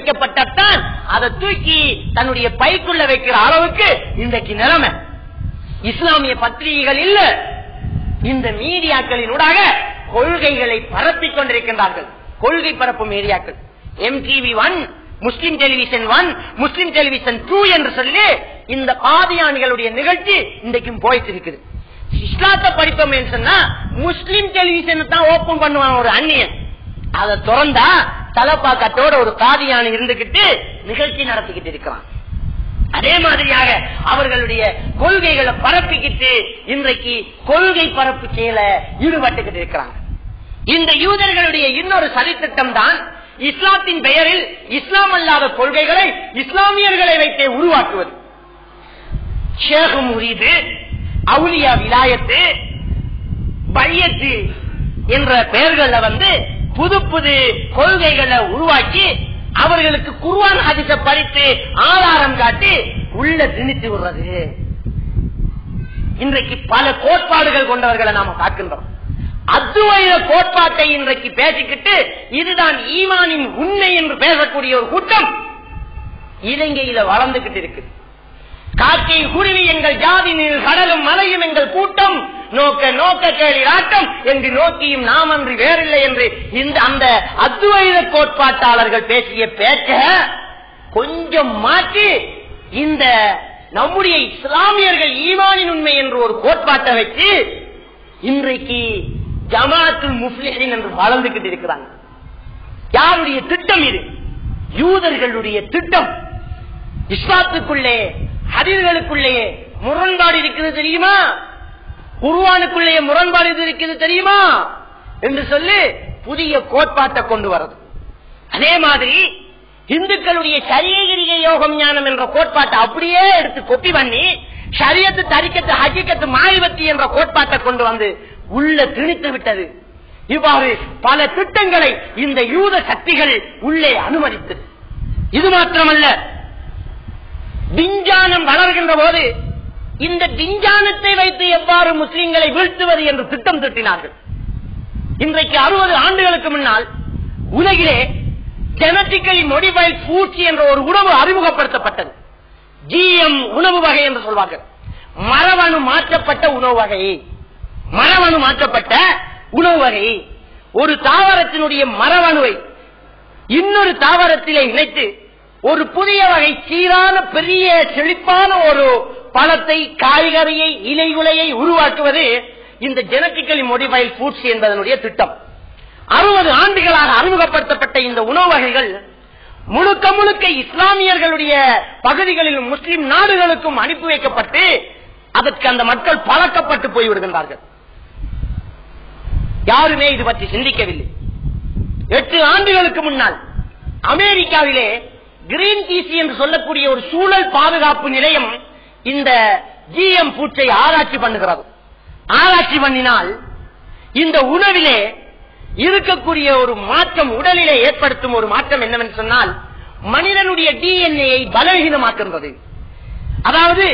வைக்கப்பட்டத்தான் அதை தூக்கி தன்னுடைய பைக்குள்ள வைக்கிற அளவுக்கு இன்றைக்கு நிலைமை. இஸ்லாமிய பத்திரிகைகள் இல்ல. இந்த மீடியாக்களினூடாக கொள்கைகளை பரப்பிக் கொண்டிருக்கின்றார்கள். கொள்கை பரப்பும் மீடியாக்கள். MTV one Muslim television one Muslim television two என்று சொல்லி இந்த பாதியானிகளுடைய நிகழ்ச்சி இன்றைக்கும் போயிட்டு இருக்குது இஸ்லாத்தை படிப்போம் சொன்னா முஸ்லிம் டெலிவிஷன் தான் ஓபன் பண்ணுவான் ஒரு அந்நியன். அதை திறந்தா தலப்பாக்கத்தோட ஒரு காதியான இருந்துகிட்டு நிகழ்ச்சி நடத்திக்கிட்டு இருக்கிறான். அதே மாதிரியாக அவர்களுடைய கொள்கைகளை பரப்பிக்கிட்டு இன்றைக்கு கொள்கை பரப்பு செயல ஈடுபட்டுக்கிட்டு இருக்கிறாங்க. இந்த யூதர்களுடைய இன்னொரு சதித்திட்டம் தான் இஸ்லாத்தின் பெயரில் இஸ்லாம் அல்லாத கொள்கைகளை இஸ்லாமியர்களை வைத்தே உருவாக்குவது. ஷேகு முரீது அவுலியா விலாயத்து பையத்து என்ற பெயர்கள வந்து புது புது கொள்கைகளை உருவாக்கி அவர்களுக்கு குருவான் ஹதிச படித்து ஆதாரம் காட்டி உள்ள திணித்து விடுறது. இன்றைக்கு பல கோட்பாடுகள் கொண்டவர்களை நாம பார்க்கின்றோம். அத்துவைத கோட்பாட்டை இன்றைக்கு பேசிக்கிட்டு இதுதான் ஈமானின் உண்மை என்று பேசக்கூடிய ஒரு கூட்டம் இலங்கையில வளர்ந்துகிட்டு இருக்கு காக்கை குருவி எங்கள் ஜாதி நீர் கடலும் மலையும் எங்கள் கூட்டம். நோக்க நோக்க கேளி என்று நோக்கியும் நாம் அன்று வேறில்லை என்று இந்த அந்த அத்வைத கோட்பாட்டாளர்கள் பேசிய பேச்ச கொஞ்சம் மாற்றி இந்த நம்முடைய இஸ்லாமியர்கள் ஈமானின் உண்மை என்று ஒரு கோட்பாட்டை வச்சு இன்றைக்கு ஜமாத்துல் முஸ்லிமின் என்று வளர்ந்துகிட்டு இருக்கிறாங்க. யாருடைய திட்டம் இது? யூதர்களுடைய திட்டம். இஸ்லாத்துக்குள்ளே ஹதீர்களுக்குள்ளேயே முரண்பாடு இருக்கிறது தெரியுமா? குருவானுக்குள்ளேயே முரண்பாடு இருக்கிறது தெரியுமா? என்று சொல்லி புதிய கோட்பாட்டை கொண்டு வரது அதே மாதிரி இந்துக்களுடைய சரியகிரிய யோகம் ஞானம் என்ற கோட்பாட்டை அப்படியே எடுத்து கொப்பி பண்ணி சரியத்து தரிக்கத்து ஹஜிக்கத்து மாயவத்தி என்ற கோட்பாட்டை கொண்டு வந்து உள்ள திணித்து விட்டது. இவ்வாறு பல திட்டங்களை இந்த யூத சக்திகள் உள்ளே அனுமதித்தது. இது மாத்திரமல்ல விஞ்ஞானம் வளர்கின்ற போது இந்த விஞ்ஞானத்தை வைத்து எவ்வாறு முஸ்லிம்களை வீழ்த்துவது என்று திட்டம் திட்டினார்கள். இன்றைக்கு அறுபது ஆண்டுகளுக்கு முன்னால் உலகிலே ஜெனட்டிக்கலி மொடிஃபைட் பூச்சி என்ற ஒரு உணவு அறிமுகப்படுத்தப்பட்டது. ஜிஎம் உணவு வகை என்று சொல்வார்கள். மரபணு மாற்றப்பட்ட உணவு வகை. மரபணு மாற்றப்பட்ட உணவு வகை. ஒரு தாவரத்தினுடைய மரபணுவை இன்னொரு தாவரத்திலே இணைத்து ஒரு புதிய வகை சீரான பெரிய செழிப்பான ஒரு பழத்தை காய்கறியை இலையுலையை உருவாக்குவது இந்த ஜெனட்டிக்கலி மோடிஃபைட் ஃபுட்ஸ் என்பதனுடைய திட்டம். அறுபது ஆண்டுகளாக அறிமுகப்படுத்தப்பட்ட இந்த உணவு வகைகள் முழுக்க முழுக்க இஸ்லாமியர்களுடைய பகுதிகளிலும் முஸ்லிம் நாடுகளுக்கும் அனுப்பி வைக்கப்பட்டு அதற்கு அந்த மக்கள் பழக்கப்பட்டு போய்விடுகின்றார்கள். யாருமே இது பற்றி சிந்திக்கவில்லை. எட்டு ஆண்டுகளுக்கு முன்னால் அமெரிக்காவிலே கிரீன் டிசி என்று சொல்லக்கூடிய ஒரு சூழல் பாதுகாப்பு நிலையம் இந்த ஜி எம் பூச்சை ஆராய்ச்சி பண்ணுகிறது. ஆராய்ச்சி பண்ணினால் இந்த உணவிலே இருக்கக்கூடிய ஒரு மாற்றம் உடலிலே ஏற்படுத்தும் ஒரு மாற்றம் என்னவென்று சொன்னால் மனிதனுடைய டிஎன்ஏயை பலவீனமாக்குகிறது. அதாவது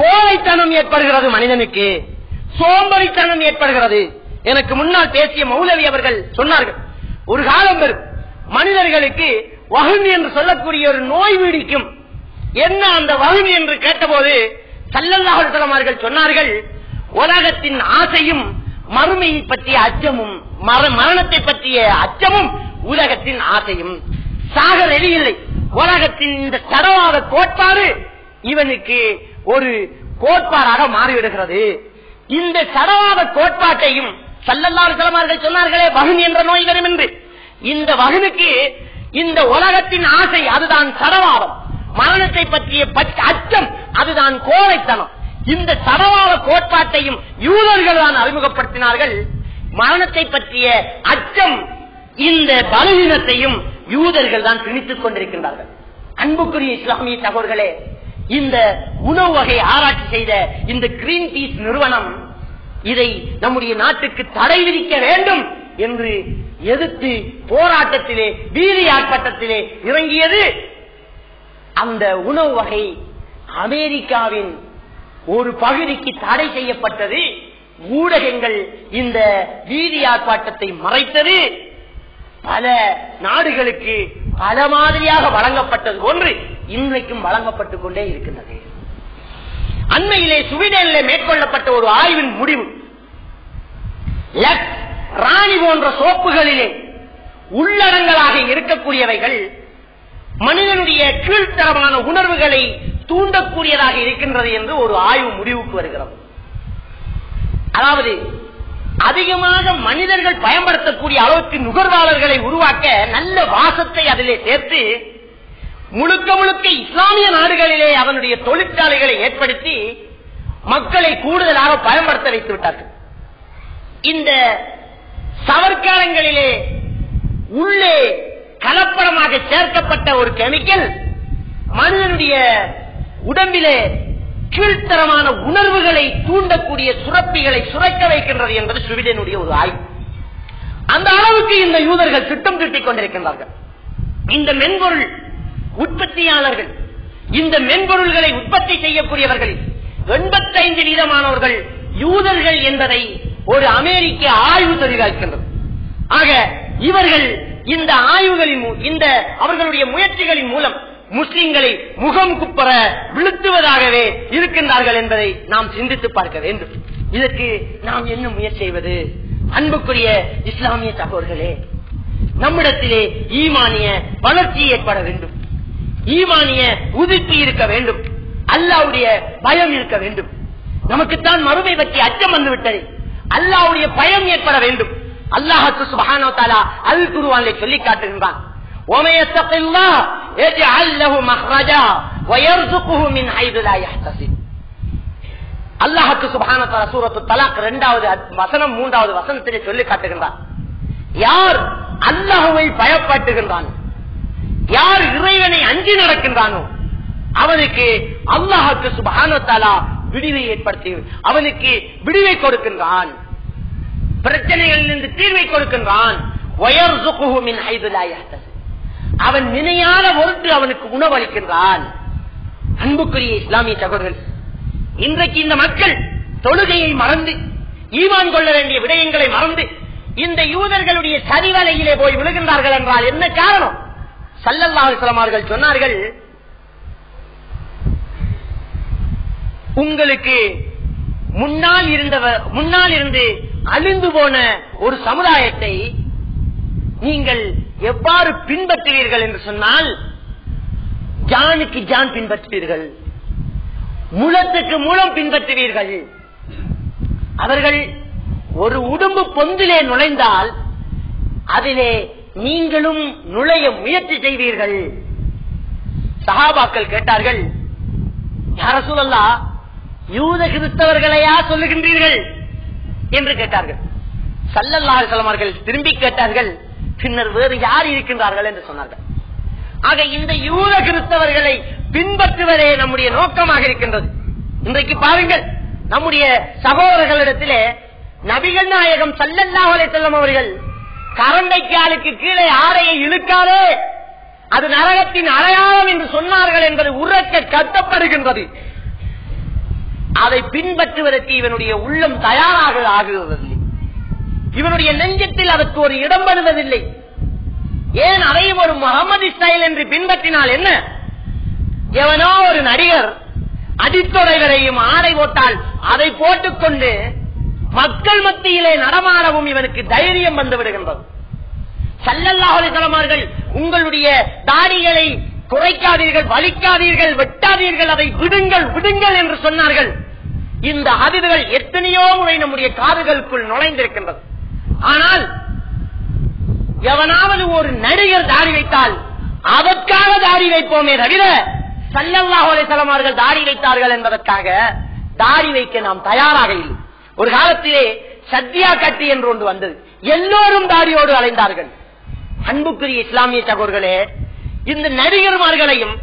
கோழைத்தனம் ஏற்படுகிறது மனிதனுக்கு சோம்பரித்தனம் ஏற்படுகிறது. எனக்கு முன்னால் பேசிய மௌலவி அவர்கள் சொன்னார்கள் ஒரு காலம் வரும் மனிதர்களுக்கு வகுமி என்று சொல்லக்கூடிய ஒரு நோய் வீடிக்கும். என்ன அந்த வகுமி என்று கேட்டபோது சல்லல்லாஹர்கள் சொன்னார்கள் உலகத்தின் ஆசையும் மறுமையை பற்றிய அச்சமும் மர- மரணத்தை பற்றிய அச்சமும் உலகத்தின் ஆசையும். சாக ரெடியில்லை உலகத்தின் இந்த தடவாத கோட்பாடு இவனுக்கு ஒரு கோட்பாடாக மாறிவிடுகிறது. இந்த சடவாத கோட்பாட்டையும் சல்லல்லாறு தலைமார்கள் சொன்னார்களே வகுனி என்ற நோய் வரும் என்று இந்த வகுனுக்கு இந்த உலகத்தின் ஆசை அதுதான் சரவாரம். மரணத்தை பற்றிய அச்சம் அதுதான் கோவைத்தனம் இந்த சடவாத கோட்பாட்டையும் யூதர்கள் தான் அறிமுகப்படுத்தினார்கள். மரணத்தை பற்றிய அச்சம் இந்த பலவீனத்தையும் யூதர்கள் தான் திணித்துக் கொண்டிருக்கின்றார்கள். அன்புக்குரிய இஸ்லாமிய தகவல்களே இந்த உணவு வகை ஆராய்ச்சி செய்த இந்த கிரீன் பீஸ் நிறுவனம் இதை நம்முடைய நாட்டுக்கு தடை விதிக்க வேண்டும் என்று எதிர்த்து போராட்டத்திலே வீதி ஆர்ப்பாட்டத்திலே இறங்கியது. அந்த உணவு வகை அமெரிக்காவின் ஒரு பகுதிக்கு தடை செய்யப்பட்டது. ஊடகங்கள் இந்த வீதி ஆர்ப்பாட்டத்தை மறைத்தது. பல நாடுகளுக்கு பல மாதிரியாக வழங்கப்பட்டது போன்று இன்றைக்கும் வழங்கப்பட்டுக் கொண்டே இருக்கின்றது. அண்மையிலே சுவீடனிலே மேற்கொள்ளப்பட்ட ஒரு ஆய்வின் முடிவு. லக்ஸ், ராணி போன்ற சோப்புகளிலே உள்ளடங்களாக இருக்கக்கூடியவைகள் மனிதனுடைய கீழ்த்தரமான உணர்வுகளை தூண்டக்கூடியதாக இருக்கின்றது என்று ஒரு ஆய்வு முடிவுக்கு வருகிறது. அதாவது அதிகமாக மனிதர்கள் பயன்படுத்தக்கூடிய அளவுக்கு நுகர்வாளர்களை உருவாக்க நல்ல வாசத்தை அதிலே சேர்த்து முழுக்க முழுக்க இஸ்லாமிய நாடுகளிலே அதனுடைய தொழிற்சாலைகளை ஏற்படுத்தி மக்களை கூடுதலாக பயன்படுத்த வைத்து விட்டார்கள். இந்த சவர்க்காலங்களிலே உள்ளே கலப்படமாக சேர்க்கப்பட்ட ஒரு கெமிக்கல் மனிதனுடைய உடம்பிலே கீழ்த்தரமான உணர்வுகளை தூண்டக்கூடிய சுரப்பிகளை சுரக்க வைக்கின்றது என்பது சுவீடனுடைய ஒரு ஆய்வு. அந்த அளவுக்கு இந்த யூதர்கள் திட்டம் திட்டிக் கொண்டிருக்கின்றார்கள். இந்த மென்பொருள் உற்பத்தியாளர்கள் இந்த மென்பொருள்களை உற்பத்தி செய்யக்கூடியவர்கள் எண்பத்தைந்து வீதமானவர்கள் யூதர்கள் என்பதை ஒரு அமெரிக்க ஆய்வு தொழிலாக்கின்றது ஆக இவர்கள் இந்த ஆய்வுகளின் இந்த அவர்களுடைய முயற்சிகளின் மூலம் முஸ்லிம்களை முகம் குப்பர விழுத்துவதாகவே இருக்கின்றார்கள் என்பதை நாம் சிந்தித்து பார்க்க வேண்டும். இதற்கு நாம் என்ன முயற்சி செய்வது? அன்புக்குரிய இஸ்லாமிய தகவல்களே நம்மிடத்திலே ஈமானிய வளர்ச்சி ஏற்பட வேண்டும். ஈமானிய உதிர்ப்பு இருக்க வேண்டும். அல்லாவுடைய பயம் இருக்க வேண்டும். நமக்குத்தான் மறுமை பற்றி அச்சம் வந்துவிட்டது. அல்லாவுடைய பயம் ஏற்பட வேண்டும். அல்லாஹத்து சுபானோ தாலா அல் குருவானை சொல்லி காட்டுகின்றான். அல்லாஹத்து சுபான சூரத்து தலாக் இரண்டாவது வசனம் மூன்றாவது வசனத்திலே சொல்லி காட்டுகின்றான். யார் அல்லாஹுவை பயப்பட்டுகின்றானோ யார் இறைவனை அஞ்சி நடக்கின்றானோ அவனுக்கு அல்லாஹுக்கு சுபான தாலா விடிவை ஏற்படுத்தி அவனுக்கு விடிவை கொடுக்கின்றான். பிரச்சனைகளில் இருந்து தீர்வை கொடுக்கின்றான். அவன் நினையான ஒன்று அவனுக்கு உணவளிக்கின்றான் அன்புக்குரிய இஸ்லாமிய சகோதரர்கள் இன்றைக்கு இந்த மக்கள் தொழுகையை மறந்து ஈவான் கொள்ள வேண்டிய விடயங்களை மறந்து இந்த யூதர்களுடைய சரிவலையிலே போய் விழுகின்றார்கள் என்றால் என்ன காரணம்? சல்லல்லாஹ் சொன்னார்கள் உங்களுக்கு முன்னால் இருந்தவர் முன்னால் இருந்து அழிந்து போன ஒரு சமுதாயத்தை நீங்கள் எவ்வாறு பின்பற்றுவீர்கள் என்று சொன்னால் ஜானுக்கு ஜான் பின்பற்றுவீர்கள் முலத்துக்கு மூலம் பின்பற்றுவீர்கள். அவர்கள் ஒரு உடம்பு பொந்திலே நுழைந்தால் அதிலே நீங்களும் நுழைய முயற்சி செய்வீர்கள். சகாபாக்கள் கேட்டார்கள் யார சூழல்லா யூத கிறிஸ்தவர்களையா சொல்லுகின்றீர்கள்? என்று கேட்டார்கள். சல்லல்லாஹ் அலைஹி திரும்பி கேட்டார்கள் பின்னர் வேறு யார் இருக்கின்றார்கள் என்று சொன்னார்கள். ஆக இந்த யூத கிறிஸ்தவர்களை பின்பற்றுவதே நம்முடைய நோக்கமாக இருக்கின்றது. இன்றைக்கு பாருங்கள் நம்முடைய சகோதரர்களிடத்திலே நபிகள் நாயகம் சல்லல்லாஹு செல்லும் அவர்கள் கரண்டைக்காலுக்கு கீழே ஆடையை இழுக்காதே அது நரகத்தின் அடையாளம் என்று சொன்னார்கள் என்பது உறக்க கட்டப்படுகின்றது. அதை பின்பற்றுவதற்கு இவனுடைய உள்ளம் தயாராக ஆகுவதில்லை. இவனுடைய நெஞ்சத்தில் அதற்கு ஒரு இடம் வருவதில்லை. ஏன் அதையும் ஒரு முகமது ஸ்டைல் என்று பின்பற்றினால் என்ன? எவனோ ஒரு நடிகர் அடித்தொலைவரையும் ஆடை போட்டால் அதை போட்டுக்கொண்டு மக்கள் மத்தியிலே நடமாடவும் இவனுக்கு தைரியம் வந்து விடுகின்றது. சல்லல்லாஹு உங்களுடைய தாடிகளை குறைக்காதீர்கள் வலிக்காதீர்கள் வெட்டாதீர்கள் அதை விடுங்கள் விடுங்கள் என்று சொன்னார்கள். இந்த அதிர்கள் எத்தனையோ முறை நம்முடைய காதுகளுக்குள் நுழைந்திருக்கின்றது. ஆனால் எவனாவது ஒரு நடிகர் தாடி வைத்தால் அதற்காக தாடி வைப்போமே தவிர சல்லல்லாஹோலை அலைஹி தாடி வைத்தார்கள் என்பதற்காக தாடி வைக்க நாம் தயாராக இல்லை. ஒரு காலத்திலே சத்யா கட்டி என்று ஒன்று வந்தது. எல்லோரும் தாடியோடு அலைந்தார்கள். அன்புக்குரிய இஸ்லாமிய சகோர்களே இந்த நடிகர்மார்களையும்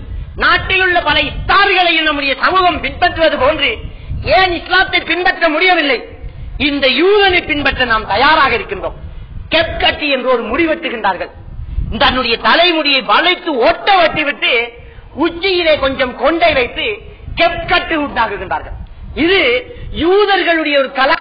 நாட்டில் உள்ள பல இஸ்தார்களையும் நம்முடைய சமூகம் பின்பற்றுவது போன்று ஏன் இஸ்லாத்தை பின்பற்ற முடியவில்லை? இந்த யூதனை பின்பற்ற நாம் தயாராக இருக்கின்றோம். கெப் கட்டி என்று ஒரு முடிவெட்டுகின்றார்கள் தன்னுடைய தலைமுடியை வளைத்து ஒட்ட வெட்டிவிட்டு உச்சியிலே கொஞ்சம் கொண்டை வைத்து கெப் கட்டு உண்டாகுகின்றார்கள் இது யூதர்களுடைய ஒரு கலா